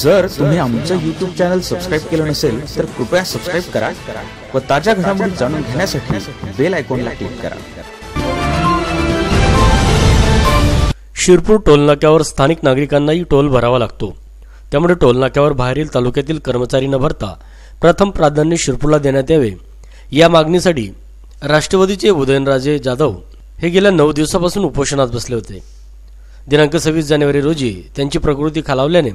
जर तुम्ही आमचं युट्यूब चॅनल सबस्क्राईब केलं नसेल तर कृपया सबस्क्राईब करा व ताज्या घडामोडी जाणून घेण्यासाठी बेल आयकॉनला क्लिक करा. शिरपूर टोलनाक्यावर स्थानिक नागरिकांनाही टोल भरावा लागतो. त्यामुळे टोलनाक्यावर बाहेरील तालुक्यातील कर्मचारी न भरता प्रथम प्राधान्य शिरपूरला देण्यात यावे. या मागणीसाठी राष्ट्रवादीचे उदयनराजे जाधव हे गेल्या नऊ दिवसापासून उपोषणात बसले होते. दिनांक सव्वीस जानेवारी रोजी त्यांची प्रकृती खालावल्याने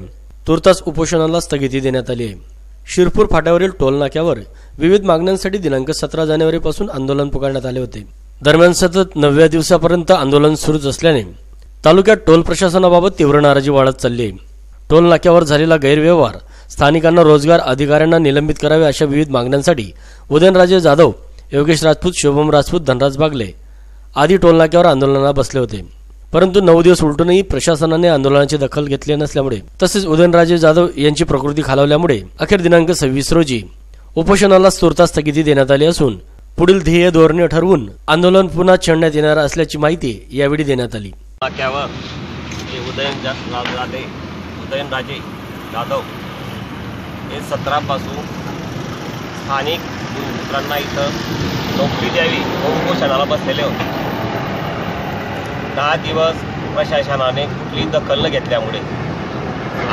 तुर्तास उपोषणाला स्थगिती देण्यात आली आहे. शिरपूर फाट्यावरील टोल नाक्यावर विविध मागण्यांसाठी दिनांक सतरा जानेवारीपासून आंदोलन पुकारण्यात आले होते. दरम्यान सतत नवव्या दिवसापर्यंत आंदोलन सुरूच असल्याने तालुक्यात टोल प्रशासनाबाबत तीव्र नाराजी वाढत चालली आहे. टोल नाक्यावर झालेला गैरव्यवहार स्थानिकांना रोजगार अधिकाऱ्यांना निलंबित करावे अशा विविध मागण्यांसाठी उदयनराजे जाधव योगेश राजपूत शुभम राजपूत धनराज बागले आदी टोल नाक्यावर आंदोलनाला बसले होते. परंतु नऊ दिवस उलटूनही प्रशासनाने आंदोलनाची दखल घेतली नसल्यामुळे तसेच उदयनराजे जाधव यांची प्रकृती खालावल्यामुळे अखेर दिनांक सव्वीस रोजी उपोषणाला तुर्तास स्थगिती देण्यात आली असून पुढील ध्येय धोरणे ठरवून आंदोलन पुन्हा छेडण्यात येणार असल्याची माहिती यावेळी देण्यात आली. नाक्यावर उदयन जाधे उदयनराजे जाधव हे सतरापासून स्थानिक मित्रांना इथं नोकरी द्यावी उपोषणाला बसलेले होते. दहा दिवस प्रशासनाने कुठली दखल न घेतल्यामुळे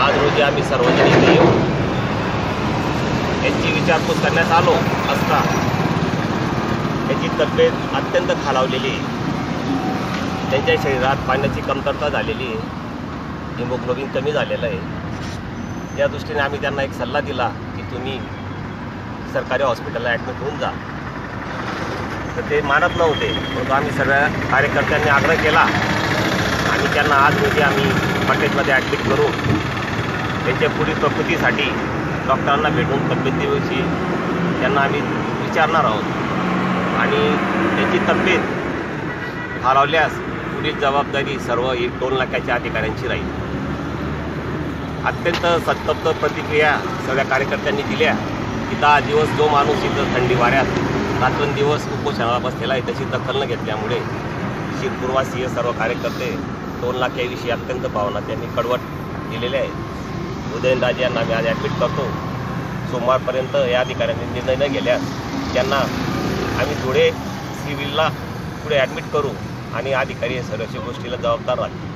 आज रोजी आम्ही सर्वजण येऊन यांची विचारपूस करण्यात आलो असता त्याची तब्येत अत्यंत खालावलेली आहे. त्यांच्या शरीरात पाण्याची कमतरता झालेली आहे. हिमोग्लोबिन कमी झालेलं आहे. त्या दृष्टीने आम्ही त्यांना एक सल्ला दिला की तुम्ही सरकारी हॉस्पिटलला ॲडमिट होऊन जा. तर ते मानत नव्हते. परंतु आम्ही सगळ्या कार्यकर्त्यांनी आग्रह केला. आणि त्यांना आज म्हणजे आम्ही हॉटेलमध्ये ॲडमिट करून त्यांच्या पुढील प्रकृतीसाठी डॉक्टरांना भेटून तब्येतीविषयी त्यांना आम्ही विचारणार आहोत. आणि त्यांची तब्येत हरवल्यास पुढील जबाबदारी सर्व एक टोल नाक्याच्या अधिकाऱ्यांची राहील. अत्यंत संतप्त प्रतिक्रिया सगळ्या कार्यकर्त्यांनी दिल्या. की दहा दिवस जो माणूस इथं थंडी वाऱ्यात रात्रंदिवस उपोषणाला बसलेला आहे त्याची दखल न घेतल्यामुळे शिरपूरवासीय सर्व कार्यकर्ते टोल नाक्याविषयी अत्यंत भावना त्यांनी कडवट दिलेल्या आहेत उदयनराजे यांना मी आज ॲडमिट करतो. सोमवारपर्यंत या अधिकाऱ्यांनी निर्णय न घेल्यास त्यांना आम्ही धुळे सिव्हिलला पुढे ॲडमिट करू आणि अधिकारी हे सर्वशी गोष्टीला जबाबदार राहतील